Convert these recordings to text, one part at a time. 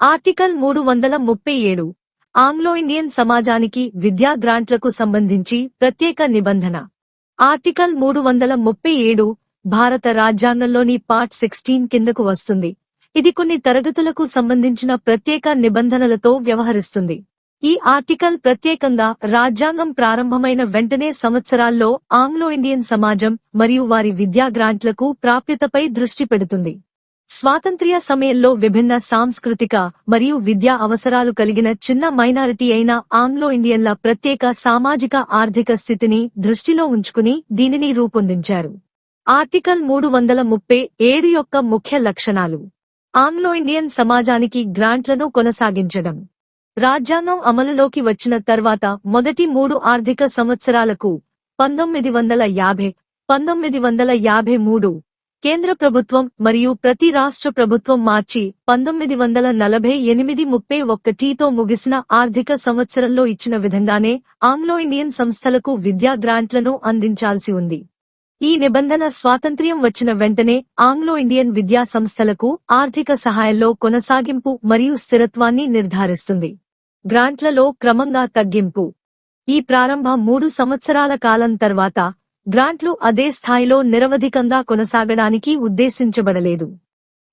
Article మూడు వందల ముప్పై ఏడు. ఆంగ్లో ఇండియన్ సమాజానికి విద్యా గ్రాంట్లకు సంబంధించి ప్రత్యేక నిబంధన. ఆర్టికల్ మూడు వందల ముప్పై ఏడు భారత రాజ్యాంగంలోని పార్ట్ సిక్స్టీన్ కిందకు వస్తుంది. ఇది కొన్ని తరగతులకు సంబంధించిన ప్రత్యేక నిబంధనలతో వ్యవహరిస్తుంది. ఈ ఆర్టికల్ ప్రత్యేకంగా రాజ్యాంగం ప్రారంభమైన వెంటనే సంవత్సరాల్లో ఆంగ్లో ఇండియన్ సమాజం మరియు వారి విద్యా గ్రాంట్లకు ప్రాప్యతపై దృష్టి పెడుతుంది. స్వాతంత్ర్య సమయంలో విభిన్న సాంస్కృతిక మరియు విద్యా అవసరాలు కలిగిన చిన్న మైనారిటీ అయిన ఆంగ్లో ఇండియన్ల ప్రత్యేక సామాజిక ఆర్థిక స్థితిని దృష్టిలో ఉంచుకుని దీనిని రూపొందించారు. ఆర్టికల్ మూడు వందల ముప్పై ఏడు యొక్క ముఖ్య లక్షణాలు. ఆంగ్లో ఇండియన్ సమాజానికి గ్రాంట్లను కొనసాగించడం. రాజ్యాంగం అమలులోకి వచ్చిన తర్వాత మొదటి మూడు ఆర్థిక సంవత్సరాలకు పంతొమ్మిది వందల యాభై పంతొమ్మిది వందల యాభై మూడు కేంద్ర ప్రభుత్వం మరియు ప్రతి రాష్ట్ర ప్రభుత్వం మార్చి పంతొమ్మిది వందల నలభై ఎనిమిది ముప్పై ఒకటితో ముగిసిన ఆర్థిక సంవత్సరంలో ఇచ్చిన విధంగానే ఆంగ్లో ఇండియన్ సంస్థలకు విద్యా గ్రాంట్లను అందించాల్సి ఉంది. ఈ నిబంధన స్వాతంత్ర్యం వచ్చిన వెంటనే ఆంగ్లో ఇండియన్ విద్యా సంస్థలకు ఆర్థిక సహాయంలో కొనసాగింపు మరియు స్థిరత్వాన్ని నిర్ధారిస్తుంది. గ్రాంట్లలో క్రమంగా తగ్గింపు. ఈ ప్రారంభ మూడు సంవత్సరాల కాలం తర్వాత గ్రాంట్లు అదే స్థాయిలో నిరవధికంగా కొనసాగడానికి ఉద్దేశించబడలేదు.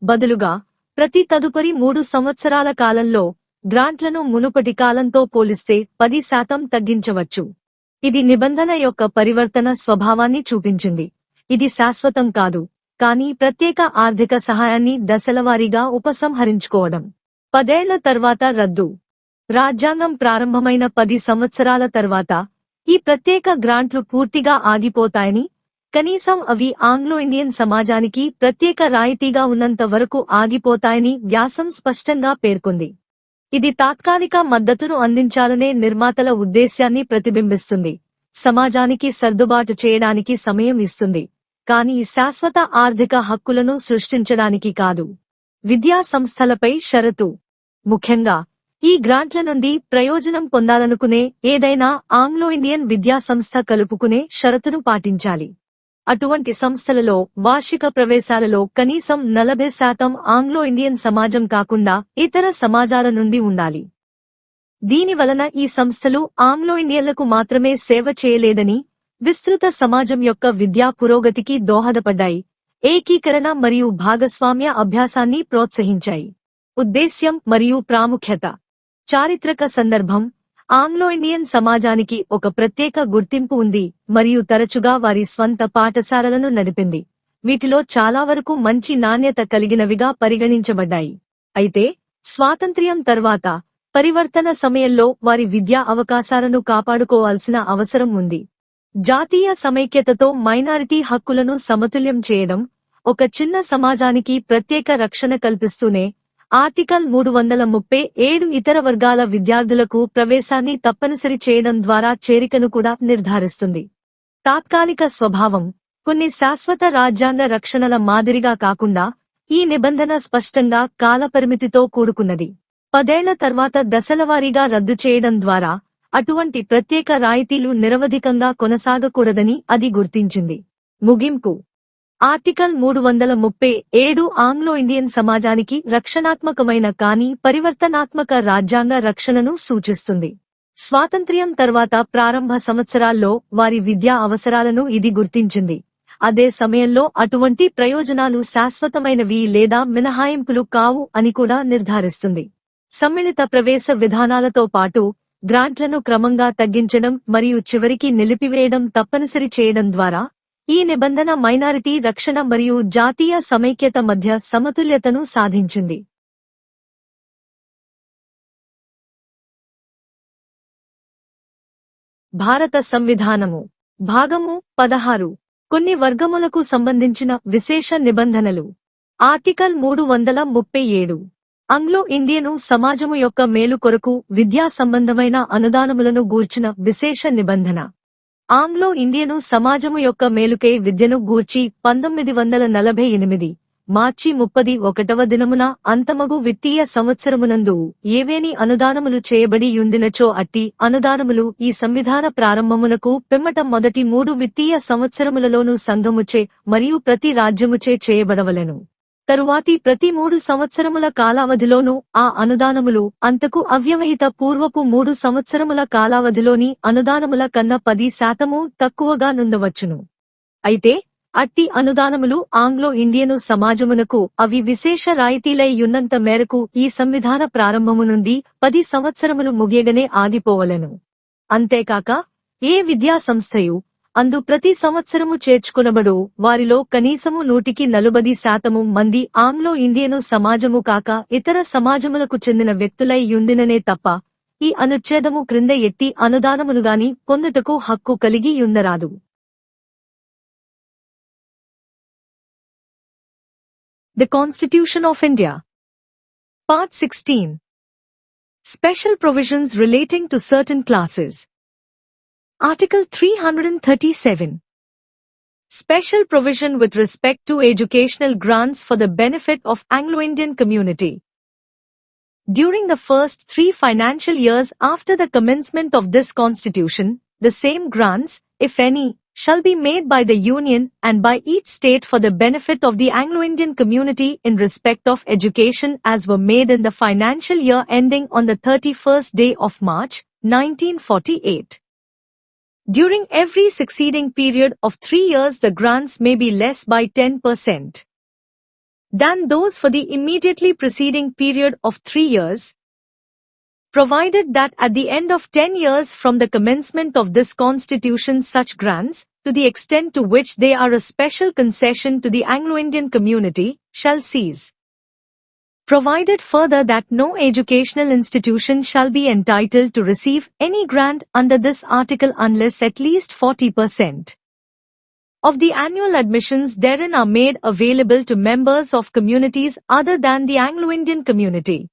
బదులుగా ప్రతి తదుపరి మూడు సంవత్సరాల కాలంలో గ్రాంట్లను మునుపటి కాలంతో పోలిస్తే పది శాతం తగ్గించవచ్చు. ఇది నిబంధన యొక్క పరివర్తన స్వభావాన్ని చూపించింది. ఇది శాశ్వతం కాదు కానీ ప్రత్యేక ఆర్థిక సహాయాన్ని దశలవారీగా ఉపసంహరించుకోవడం. పదేళ్ళ తర్వాత రద్దు. రాజ్యాంగం ప్రారంభమైన పది సంవత్సరాల తర్వాత ఈ ప్రత్యేక గ్రాంట్లు పూర్తిగా ఆగిపోతాయని కనీసం అవి ఆంగ్లో ఇండియన్ సమాజానికి ప్రత్యేక రాయితీగా ఉన్నంత వరకు ఆగిపోతాయని వ్యాసం స్పష్టంగా పేర్కొంది. ఇది తాత్కాలిక మద్దతును అందించాలనే నిర్మాతల ఉద్దేశ్యాన్ని ప్రతిబింబిస్తుంది. సమాజానికి సర్దుబాటు చేయడానికి సమయం ఇస్తుంది. కానీ శాశ్వత ఆర్థిక హక్కులను సృష్టించడానికి కాదు. విద్యా సంస్థలపై షరతు. ముఖ్యంగా ఈ గ్రాంట్ల నుండి ప్రయోజనం పొందాలనుకునే ఏదైనా ఆంగ్లో ఇండియన్ విద్యా సంస్థ కలుపుకునే షరతును పాటించాలి. అటువంటి సంస్థలలో వార్షిక ప్రవేశాలలో కనీసం నలభై శాతం ఆంగ్లో ఇండియన్ సమాజం కాకుండా ఇతర సమాజాల నుండి ఉండాలి. దీని వలన ఈ సంస్థలు ఆంగ్లో ఇండియన్లకు మాత్రమే సేవ చేయలేదని విస్తృత సమాజం యొక్క విద్యా పురోగతికి దోహదపడ్డాయి ఏకీకరణ మరియు భాగస్వామ్య అభ్యాసాన్ని ప్రోత్సహించాయి. ఉద్దేశ్యం మరియు ప్రాముఖ్యత. చారిత్రక సందర్భం. ఆంగ్లో ఇండియన్ సమాజానికి ఒక ప్రత్యేక గుర్తింపు ఉంది మరియు తరచుగా వారి స్వంత పాఠశాలలను నడిపింది. వీటిలో చాలా వరకు మంచి నాణ్యత కలిగినవిగా పరిగణించబడ్డాయి. అయితే స్వాతంత్ర్యం తర్వాత పరివర్తన సమయంలో వారి విద్యా అవకాశాలను కాపాడుకోవాల్సిన అవసరం ఉంది. జాతీయ సమైక్యతతో మైనారిటీ హక్కులను సమతుల్యం చేయడం ఒక చిన్న సమాజానికి ప్రత్యేక రక్షణ కల్పిస్తూనే ఆర్టికల్ మూడు వందల ముప్పై ఏడు ఇతర వర్గాల విద్యార్థులకు ప్రవేశాన్ని తప్పనిసరి చేయడం ద్వారా చేరికను కూడా నిర్ధారిస్తుంది. తాత్కాలిక స్వభావం కొన్ని శాశ్వత రాజ్యాంగ రక్షణల మాదిరిగా కాకుండా ఈ నిబంధన స్పష్టంగా కాలపరిమితితో కూడుకున్నది. పదేళ్ళ తర్వాత దశలవారీగా రద్దు చేయడం ద్వారా అటువంటి ప్రత్యేక రాయితీలు నిరవధికంగా కొనసాగకూడదని అది గుర్తించింది. ముగింపు. ఆర్టికల్ మూడు వందల ముప్పై ఏడు ఆంగ్లో ఇండియన్ సమాజానికి రక్షణాత్మకమైన కానీ పరివర్తనాత్మక రాజ్యాంగ రక్షణను సూచిస్తుంది. స్వాతంత్ర్యం తర్వాత ప్రారంభ సంవత్సరాల్లో వారి విద్యా అవసరాలను ఇది గుర్తించింది. అదే సమయంలో అటువంటి ప్రయోజనాలు శాశ్వతమైనవి లేదా మినహాయింపులు కావు అని కూడా నిర్ధారిస్తుంది. సమ్మిళిత ప్రవేశ విధానాలతో పాటు గ్రాంట్లను క్రమంగా తగ్గించడం మరియు చివరికి నిలిపివేయడం తప్పనిసరి చేయడం ద్వారా ఈ నిబంధన మైనారిటీ రక్షణ మరియు జాతీయ సమైక్యత మధ్య సమతుల్యతను సాధించింది. భారత సంవిధానము. భాగము పదహారు. కొన్ని వర్గములకు సంబంధించిన విశేష నిబంధనలు. ఆర్టికల్ మూడు వందల ముప్పై ఏడు. ఆంగ్లో ఇండియను సమాజము యొక్క మేలు కొరకు విద్యా సంబంధమైన అనుదానములను గూర్చిన విశేష నిబంధన. ఆంగ్లో ఇండియను సమాజము యొక్క మేలుకై విద్యను గూర్చి పంతొమ్మిది వందల నలభై ఎనిమిది మార్చి ముప్పది ఒకటవ దినమున అంతమగు విత్తీయ సంవత్సరమునందు ఏవేని అనుదానములు చేయబడి యుండినచో అట్టి అనుదానములు ఈ సంవిధాన ప్రారంభమునకు పిమ్మట మొదటి మూడు విత్తీయ సంవత్సరములలోనూ సంఘముచే మరియు ప్రతి రాజ్యముచే చేయబడవలెను. తరువాతి ప్రతి మూడు సంవత్సరముల కాలావధిలోనూ ఆ అనుదానములు అంతకు అవ్యవహిత పూర్వపు మూడు సంవత్సరముల కాలావధిలోని అనుదానముల కన్న పది శాతము తక్కువగా నుండవచ్చును. అయితే అట్టి అనుదానములు ఆంగ్లో ఇండియను సమాజమునకు అవి విశేష రాయితీలైయున్నంత మేరకు ఈ సంవిధాన ప్రారంభము నుండి పది సంవత్సరములు ముగియగనే ఆగిపోవలెను. అంతేకాక ఏ విద్యా సంస్థయు అందు ప్రతి సంవత్సరము చేర్చుకునబడు వారిలో కనీసము నూటికి నలుబది శాతము మంది ఆంగ్లో ఇండియను సమాజము కాక ఇతర సమాజములకు చెందిన వ్యక్తులై యుండిననే తప్ప ఈ అనుచ్ఛేదము క్రింద ఎట్టి అనుదానమునుగాని పొందుటకు హక్కు కలిగి యుండరాదు The Constitution of India. Part 16. Special provisions relating to certain classes. Article 337. Special provision with respect to educational grants for the benefit of Anglo-Indian community. During the first three financial years after the commencement of this constitution, the same grants, if any, shall be made by the Union and by each state for the benefit of the Anglo-Indian community in respect of education as were made in the financial year ending on the 31st day of March, 1948. During every succeeding period of three years the grants may be less by 10% than those for the immediately preceding period of three years, provided that at the end of 10 years from the commencement of this constitution such grants, to the extent to which they are a special concession to the Anglo-Indian community, shall cease. Provided further that no educational institution shall be entitled to receive any grant under this article unless at least 40% of the annual admissions therein are made available to members of communities other than the Anglo-Indian community.